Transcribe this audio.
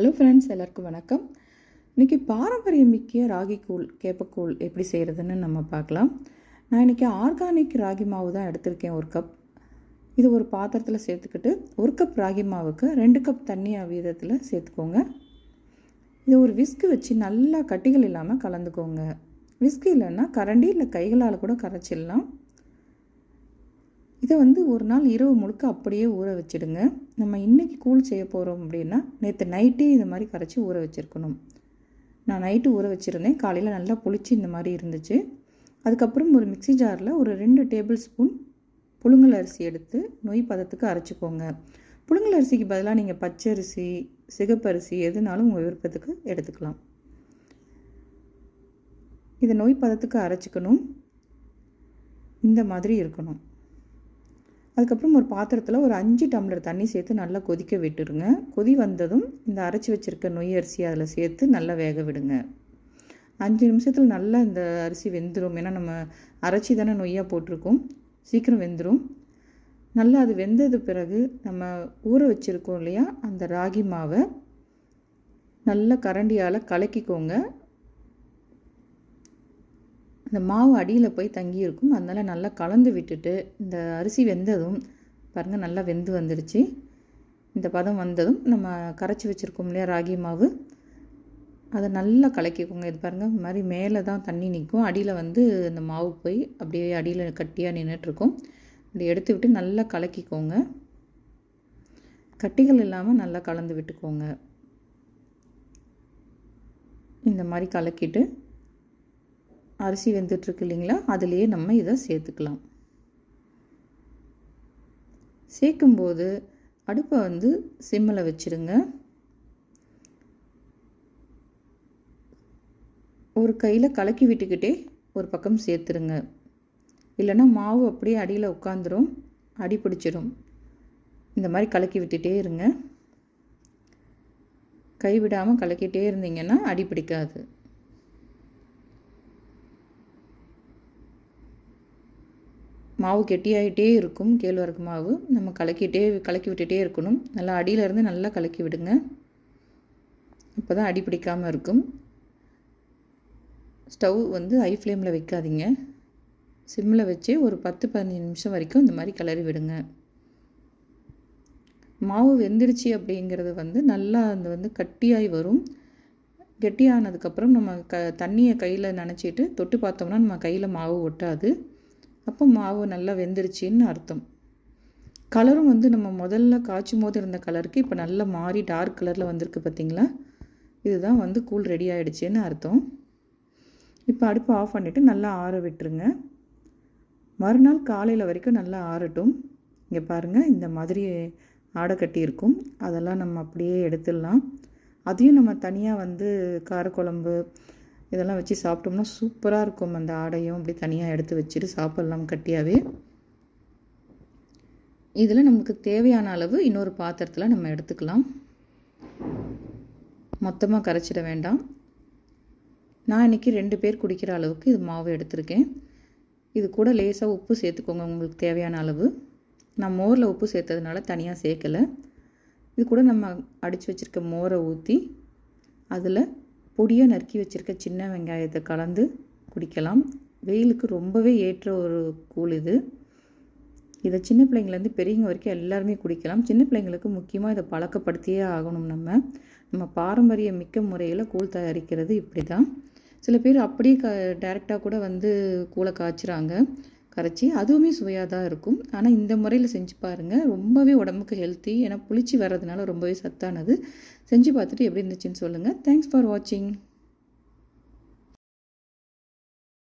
Hello friends எல்லாருக்கும் வணக்கம். இன்றைக்கி பாரம்பரியமிக்க ராகி கூழ் கேப்பக்கூழ் எப்படி செய்கிறதுன்னு நம்ம பார்க்கலாம். நான் இன்றைக்கி ஆர்கானிக் ராகி மாவு தான் எடுத்திருக்கேன் ஒரு கப். இது ஒரு பாத்திரத்தில் சேர்த்துக்கிட்டு ஒரு கப் ராகி மாவுக்கு ரெண்டு கப் தண்ணி வீதத்தில் சேர்த்துக்கோங்க. இது ஒரு விஸ்கு வச்சு நல்லா கட்டிகள் இல்லாமல் கலந்துக்கோங்க. விஸ்கு இல்லைன்னா கரண்டி இல்லை கைகளால் கூட கரைச்சிடலாம். இதை வந்து ஒரு நாள் இரவு முழுக்க அப்படியே ஊற வச்சிடுங்க. நம்ம இன்றைக்கி கூழ் செய்ய போகிறோம் அப்படின்னா நேற்று நைட்டே இந்த மாதிரி கரைச்சி ஊற வச்சுருக்கணும். நான் நைட்டு ஊற வச்சுருந்தேன். காலையில் நல்லா புளிச்சு இந்த மாதிரி இருந்துச்சு. அதுக்கப்புறம் ஒரு மிக்சி ஜாரில் ஒரு ரெண்டு டேபிள் ஸ்பூன் புழுங்கல் அரிசி எடுத்து நொய் பதத்துக்கு அரைச்சிக்கோங்க. புழுங்கல் அரிசிக்கு பதிலாக நீங்கள் பச்சரிசி சிகப்பரிசி எதுனாலும் உங்கள் விருப்பத்துக்கு எடுத்துக்கலாம். இதை நொய் பதத்துக்கு அரைச்சிக்கணும். இந்த மாதிரி இருக்கணும். அதுக்கப்புறம் ஒரு பாத்திரத்தில் ஒரு அஞ்சு டம்ளர் தண்ணி சேர்த்து நல்லா கொதிக்க விட்டுருங்க. கொதி வந்ததும் இந்த அரைச்சி வச்சுருக்க நொய் அரிசி அதில் சேர்த்து நல்லா வேக விடுங்க. அஞ்சு நிமிஷத்தில் நல்லா இந்த அரிசி வெந்துடும் ஏன்னா நம்ம அரைச்சி தானே நொய்யாக போட்டிருக்கோம். சீக்கிரம் வெந்துடும் நல்லா அது வெந்தது பிறகு நம்ம ஊற வச்சுருக்கோம் இல்லையா? அந்த ராகி மாவை நல்லா கரண்டியால் கலக்கிக்கோங்க. இந்த மாவு அடியில் போய் தங்கியிருக்கும். அதனால் நல்லா கலந்து விட்டுட்டு இந்த அரிசி வெந்ததும் பாருங்கள் நல்லா வெந்து வந்துடுச்சு இந்த பதம் வந்ததும் நம்ம கரைச்சி வச்சுருக்கோம் இல்லையா ராகி மாவு. அதை நல்லா கலக்கிக்கோங்க. இது பாருங்கள் இந்த மாதிரி மேலே தான் தண்ணி நிற்கும். அடியில் வந்து இந்த மாவு போய் அப்படியே அடியில் கட்டியாக நின்றுட்டுருக்கும் அதை எடுத்து விட்டு நல்லா கலக்கிக்கோங்க. கட்டிகள் இல்லாமல் நல்லா கலந்து விட்டுக்கோங்க. இந்த மாதிரி கலக்கிட்டு அரிசி வெந்துட்டுருக்கு இல்லைங்களா? அதுலேயே நம்ம இதை சேர்த்துக்கலாம். சேர்க்கும்போது அடுப்பை வந்து சிம்மில் வச்சுருங்க. ஒரு கையில் கலக்கி விட்டுக்கிட்டே ஒரு பக்கம் சேர்த்துருங்க. இல்லைன்னா மாவு அப்படியே அடியில் உட்காந்துரும் அடி பிடிச்சிடும் இந்த மாதிரி கலக்கி விட்டுட்டே இருங்க. கைவிடாமல் கலக்கிட்டே இருந்தீங்கன்னா அடி பிடிக்காது. மாவு கெட்டியாகிட்டே இருக்கும். கேழ்வரகு மாவு நம்ம கலக்கிட்டே கலக்கி விட்டுகிட்டே இருக்கணும். நல்லா அடியிலேருந்து நல்லா கலக்கி விடுங்க. அப்போ தான் அடி பிடிக்காமல் இருக்கும். ஸ்டவ் வந்து ஹை ஃப்ளேமில் வைக்காதீங்க. சிம்மில் வச்சு ஒரு பத்து பதினஞ்சு நிமிஷம் வரைக்கும் இந்த மாதிரி கிளறி விடுங்க. மாவு வெந்துருச்சு அப்படிங்கிறது வந்து நல்லா அந்த வந்து கட்டியாகி வரும். கெட்டியானதுக்கப்புறம் நம்ம க தண்ணியை கையில் நினச்சிட்டு தொட்டு பார்த்தோம்னா நம்ம கையில் மாவு ஒட்டாது. அப்போ மாவு நல்லா வெந்துருச்சின்னு அர்த்தம். கலரும் வந்து நம்ம முதல்ல காய்ச்சும் போது இருந்த கலருக்கு இப்போ நல்லா மாறி டார்க் கலரில் வந்திருக்கு பார்த்திங்களா இதுதான் வந்து கூழ் ரெடி ஆகிடுச்சின்னு அர்த்தம். இப்போ அடுப்பு ஆஃப் பண்ணிவிட்டு நல்லா ஆற விட்டுருங்க. மறுநாள் காலையில் வரைக்கும் நல்லா ஆறட்டும். இங்கே பாருங்கள் இந்த மாதிரி ஆடை கட்டி இருக்கும். அதெல்லாம் நம்ம அப்படியே எடுத்துடலாம். அதையும் நம்ம தனியாக வந்து காரக்குழம்பு இதெல்லாம் வச்சு சாப்பிட்டோம்னா சூப்பராக இருக்கும். அந்த ஆடையும் அப்படி தனியாக எடுத்து வச்சுட்டு சாப்பிட்லாம் கட்டியாகவே இதில் நமக்கு தேவையான அளவு இன்னொரு பாத்திரத்தில் நம்ம எடுத்துக்கலாம். மொத்தமாக கரைச்சிட வேண்டாம். நான் இன்றைக்கி ரெண்டு பேர் குடிக்கிற அளவுக்கு இது மாவு எடுத்திருக்கேன். இது கூட லேசாக உப்பு சேர்த்துக்கோங்க உங்களுக்கு தேவையான அளவு. நான் மோரில் உப்பு சேர்த்ததுனால தனியாக சேர்க்கலை. இது கூட நம்ம அடித்து வச்சுருக்க மோரை ஊற்றி அதில் பொடியாக நறுக்கி வச்சுருக்க சின்ன வெங்காயத்தை கலந்து குடிக்கலாம். வெயிலுக்கு ரொம்பவே ஏற்ற ஒரு கூழ் இது. இதை சின்ன பிள்ளைங்கள்லேருந்து பெரியவங்க வரைக்கும் எல்லாருமே குடிக்கலாம். சின்ன பிள்ளைங்களுக்கு முக்கியமாக இதை பழக்கப்படுத்தியே ஆகணும் நம்ம. நம்ம பாரம்பரிய மிக்க முறையில் கூழ் தயாரிக்கிறது இப்படி தான் சில பேர் அப்படியே க டைரெக்டாக கூட வந்து கூழை காய்ச்சுறாங்க. கரைச்சி அதுவுமே சுவையாக தான் இருக்கும். ஆனால் இந்த முறையில் செஞ்சு பாருங்கள் ரொம்பவே உடம்புக்கு ஹெல்த்தி ஏன்னா புளிச்சு வர்றதுனால ரொம்பவே சத்தானது. செஞ்சு பார்த்துட்டு எப்படி இருந்துச்சுன்னு சொல்லுங்கள் தேங்க்ஸ் ஃபார் வாட்சிங்